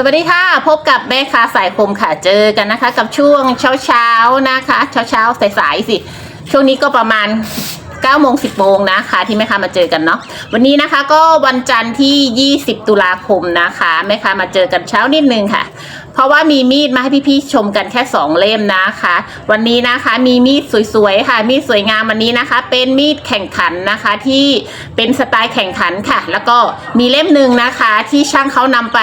สวัสดีค่ะ พบกับแม่ค้าสายคมค่ะเจอกันนะคะ กับช่วงเช้าเช้านะคะ เช้าเช้าสายๆสิ ช่วงนี้ก็ประมาณ9โมง10โมงนะคะที่แม่ค้ามาเจอกันเนาะวันนี้นะคะก็วันจันทร์ที่ 20 ตุลาคมนะคะแม่ค้ามาเจอกันเช้านิดนึงค่ะ เพราะว่ามีมีดมาให้พี่ๆชมกันแค่ 2 เล่มนะคะ วันนี้นะคะมีมีดสวยๆค่ะ มีดสวยงามวันนี้นะคะ เป็นมีดแข่งขันนะคะที่เป็นสไตล์แข่งขันค่ะ แล้วก็มีเล่มหนึ่งนะคะที่ช่างเขานำไป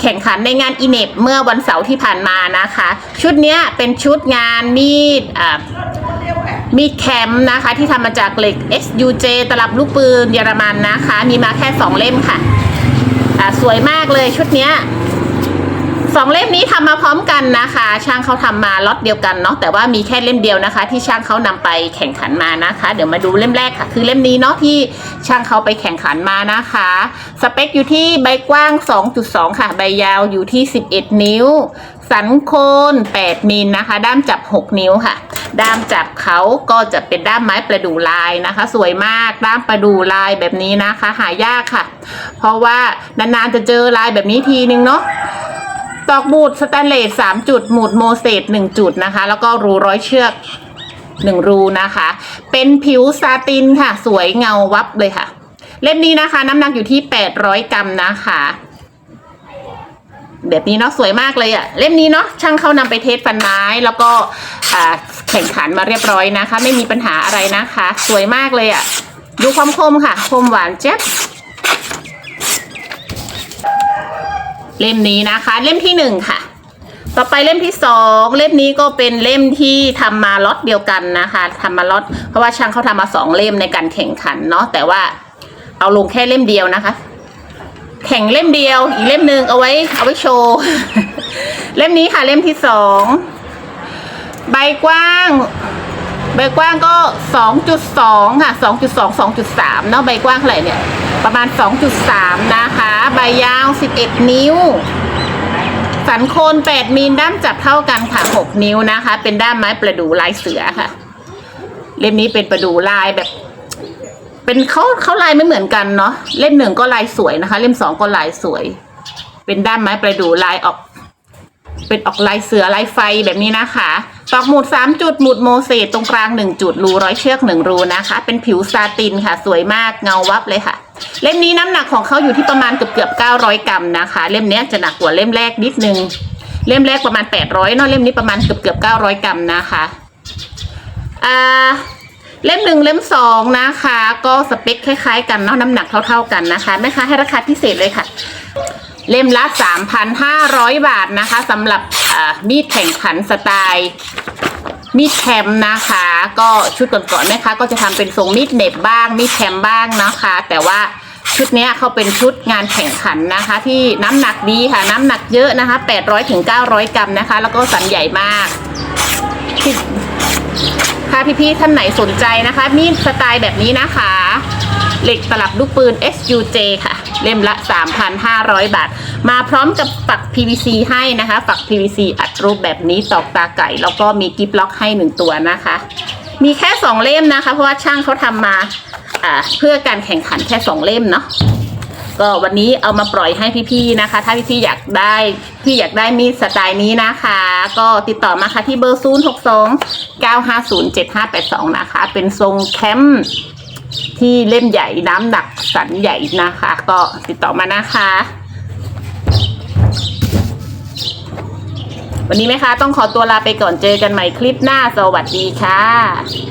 แข่งขันในงานอิเนปเมื่อวันเสาร์ที่ผ่านมานะคะ ชุดนี้เป็นชุดงานมีดมีดแคมป์นะคะ ที่ทำมาจากเหล็ก SUJ ตลับลูกปืนเยอรมันนะคะ มีมาแค่ 2 เล่มค่ะะสวยมากเลยชุดนี้ สองเล่มนี้ทำมาพร้อมกันนะคะ ช่างเขาทำมาล็อตเดียวกันเนาะแต่ว่ามีแค่เล่มเดียวนะคะ ที่ช่างเขานำไปแข่งขันมานะคะ เดี๋ยวมาดูเล่มแรกค่ะ คือเล่มนี้เนาะที่ช่างเขาไปแข่งขันมานะคะ สเปคอยู่ที่ใบกว้าง 2.2 ค่ะ ใบยาวอยู่ที่ 11 นิ้ว สันโคน 8มิลนะคะ ด้ามจับ 6 นิ้วค่ะ ด้ามจับเขาก็จะเป็นด้ามไม้ประดู่ลายนะคะ สวยมากด้ามประดู่ลายแบบนี้นะคะ หายากค่ะ เพราะว่านานๆจะเจอลายแบบนี้ทีนึงเนาะ ตอกบูดสแตนเลสสามจุดหมุดโมเสสหนึ่งจุดนะคะ แล้วก็รูร้อยเชือกหนึ่งรูนะคะ เป็นผิวซาตินค่ะ สวยเงาวับเลยค่ะ เล่มนี้นะคะ น้ำหนักอยู่ที่800กรัมนะคะแบบนี้เนาะสวยมากเลยอะเล่มนี้เนาะช่างเขานำไปเทสฟันไม้ แล้วก็แข่งขันมาเรียบร้อยนะคะ ไม่มีปัญหาอะไรนะคะ สวยมากเลยอะดูความคมค่ะ คมหวานเจ๊บ เล่มนี้นะคะ เล่มที่หนึ่งค่ะ ต่อไปเล่มที่สองเล่มนี้ก็เป็นเล่มที่ทำมาล็อตเดียวกันนะคะทำมาล็อตเพราะว่าช่างเขาทำมาสองเล่มในการแข่งขันเนาะแต่ว่าเอาลงแค่เล่มเดียวนะคะ แข่งเล่มเดียว อีกเล่มหนึ่งเอาไว้เอาไว้โชว์เล่มนี้ค่ะเล่มที่สองใบกว้างใบกว้างก็2.2ค่ะ2.2 2.3เนาะใบกว้างเท่าไหร่เนี่ย ประมาณ 2.3 นะคะ ใบยาว 11 นิ้ว สันโคน 8 มิลด้ามจับเท่ากันค่ะ 6 นิ้วนะคะ เป็นด้ามไม้ประดู่ลายเสือค่ะ เล่มนี้เป็นประดู่ลายแบบ เป็นเขาเขาลายไม่เหมือนกันเนาะ เล่มหนึ่งก็ลายสวยนะคะ เล่มสองก็ลายสวย เป็นด้ามไม้ประดู่ลายออก เป็นออกลายเสือลายไฟแบบนี้นะคะตอกหมุดสามจุดหมุดโมเสสตรงกลางหนึ่งจุดรูร้อยเชือกหนึ่งรูนะคะ เป็นผิวซาตินค่ะ สวยมากเงาวับเลยค่ะ เล่มนี้น้ำหนักของเขาอยู่ที่ประมาณเกือบเกือบเก้าร้อยกรัมนะคะ เล่มนี้จะหนักกว่าเล่มแรกนิดนึง เล่มแรกประมาณแปดร้อยเนาะเล่มนี้ประมาณเกือบเกือบเก้าร้อยกรัมนะคะอ่าเล่มหนึ่งเล่มสองนะคะ ก็สเปคคล้ายๆ กันเนาะน้ำหนักเท่า ๆกันนะคะแม่ค้าให้ราคาพิเศษเลยค่ะ เล่มละ 3,500 บาทนะคะสำหรับมีดแข่งขันสไตล์ มีดแคมนะคะ ก็ชุดก่อนๆแม่ค้าก็จะทำเป็นทรงมีดเหน็บบ้างมีดแคมบ้างนะคะ แต่ว่าชุดนี้เขาเป็นชุดงานแข่งขันนะคะ ที่น้ำหนักดีค่ะ น้ำหนักเยอะนะคะ800ถึง900 กรัมนะคะ แล้วก็สันใหญ่มากที่ถ้าพี่ๆท่านไหนสนใจนะคะ มีดสไตล์แบบนี้นะคะ เหล็กตลับลูกปืน SUJ ค่ะ เล่มละ 3,500 บาท มาพร้อมกับฝัก PVC ให้นะคะ ฝัก PVC อัดรูปแบบนี้ตอกตาไก่ แล้วก็มีกิฟล็อกให้หนึ่งตัวนะคะ มีแค่ 2 เล่มนะคะ เพราะว่าช่างเขาทำมาอ่าเพื่อการแข่งขันแค่ 2 เล่มเนาะก็วันนี้เอามาปล่อยให้พี่ๆนะคะ ถ้าพี่ๆอยากได้พี่อยากได้มีดสไตล์นี้นะคะ ก็ติดต่อมาค่ะที่เบอร์ 0 6 2 9 5 0 7 5 8 2 นะคะ เป็นทรงแคมป์ ที่เล่มใหญ่น้ำหนักสันใหญ่นะคะ ก็ติดต่อมานะคะ วันนี้ไหมคะ ต้องขอตัวลาไปก่อนเจอกันใหม่คลิปหน้า สวัสดีค่ะ